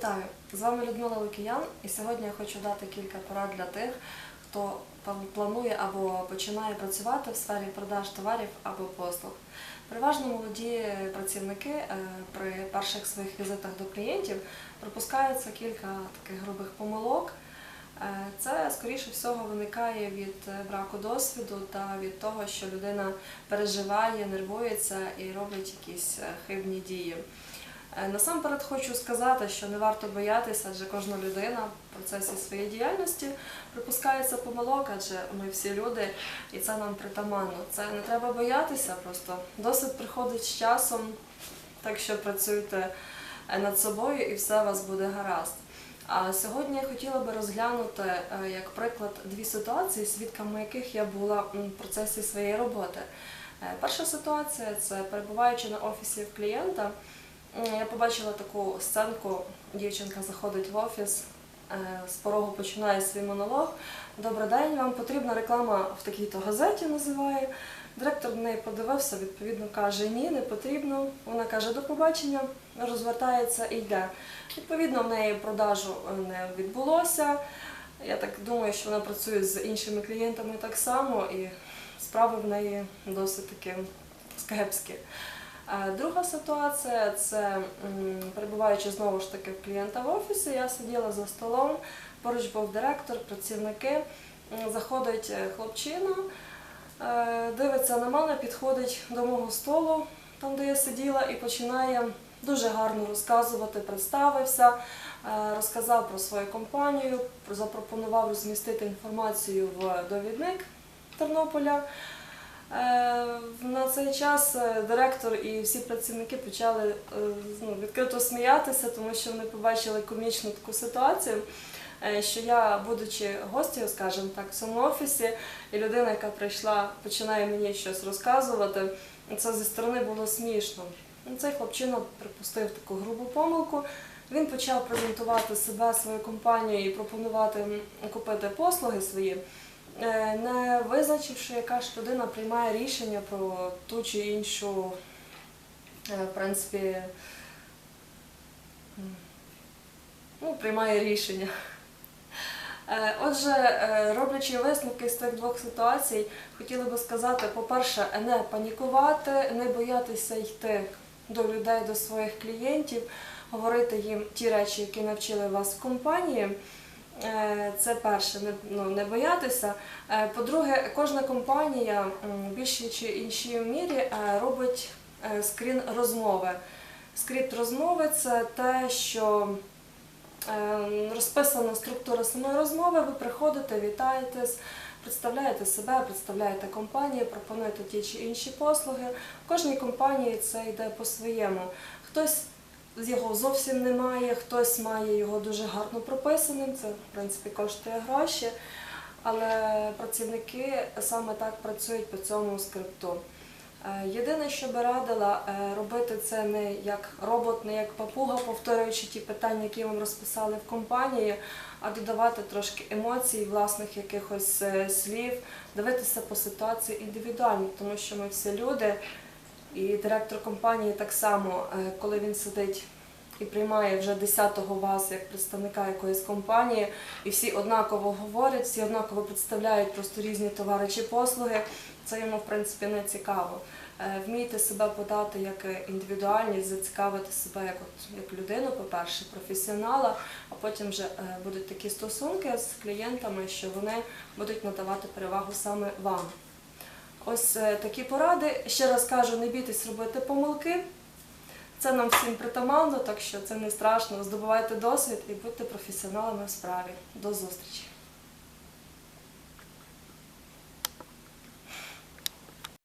Вітаю! З вами Людмила Лукіян, і сьогодні я хочу дати кілька порад для тих, хто планує або починає працювати в сфері продаж товарів або послуг. Переважно молоді працівники е, при перших своїх візитах до клієнтів пропускаються кілька таких грубих помилок. Е, Це, скоріше всього, виникає від е, браку досвіду та від того, що людина переживає, нервується і робить якісь хибні дії. Е, Насамперед хочу сказати, що не варто боятися, адже кожна людина в процесі своєї діяльності припускається помилок, адже ми всі люди, і це нам притаманно. Це не треба боятися, просто досвід приходить з часом, так що працюйте е, над собою і все у вас буде гаразд. А сьогодні я хотіла би розглянути е, як приклад дві ситуації, свідками яких я була в процесі своєї роботи. Перша ситуація це перебуваючи на офісі в клієнта. М, Я побачила таку сценку, дівчинка заходить в офіс, е, з порогу починає свій монолог. Добрий день, вам потрібна реклама в такій-то газеті називає. Директор на неї подивився, відповідно каже, ні, не потрібно. Вона каже, до побачення, розвертається і йде. Відповідно, в неї продажу е, не відбулося. Я так думаю, що вона працює з іншими клієнтами так само, і справи в неї досить таки скепські. Е, Друга ситуація це перебуваючи знову ж таки в клієнта в офісі, я сиділа за столом, поруч був директор, працівники. Заходить е, хлопчина, е, дивиться на мене, підходить до мого столу, там де я сиділа, і починає дуже гарно розказувати, представився, розказав про свою компанію, про- запропонував розмістити інформацію в довідник Тернополя. Е, На цей час е, директор і всі працівники почали е, ну, відкрито сміятися, тому що вони побачили комічну таку ситуацію, що я, будучи гостею, скажімо так, в цьому офісі, і людина, яка прийшла, починає мені щось розказувати, це зі сторони було смішно. Ну, Цей хлопчина припустив таку грубу помилку. Він почав презентувати себе, свою компанію і пропонувати купити послуги свої. Е, не визначивши, яка ж людина приймає рішення про ту чи іншу, е, в принципі, ну, приймає рішення. Е, Отже, роблячи висновки з тих двох ситуацій, хотіла би сказати, по-перше, не панікувати, не боятися йти до людей, до своїх клієнтів, говорити їм ті речі, які навчили вас в компанії. Е, Це перше, ну, не боятися. Е, По-друге, кожна компанія в більшій чи іншій мірі е, робить скрін розмови. Скрипт розмови це те, що розписана структура самої розмови. Ви приходите, вітаєтесь, представляєте себе, представляєте компанію, пропонуєте ті чи інші послуги. В кожній компанії це йде по-своєму. Хтось його зовсім немає, хтось має його дуже гарно прописаним, це в принципі коштує гроші. Але працівники саме так працюють по цьому скрипту. Е, Єдине, що би радила, е, робити це не як робот, не як папуга, повторюючи ті питання, які вам розписали в компанії, а додавати трошки емоцій, власних якихось е, слів, дивитися по ситуації індивідуально, тому що ми всі люди, і директор компанії так само, е, коли він сидить і приймає вже 10-го вас як представника якоїсь компанії, і всі однаково говорять, всі однаково представляють просто різні товари чи послуги, це йому в принципі не цікаво. Е, Вмійте себе подати як індивідуальність, зацікавити себе як, от, як людину, по-перше, професіонала, а потім вже е, будуть такі стосунки з клієнтами, що вони будуть надавати перевагу саме вам. Ось е, такі поради. Ще раз кажу, не бійтесь робити помилки. Це нам всім притаманно, так що це не страшно. Здобувайте досвід і будьте професіоналами в справі. До зустрічі!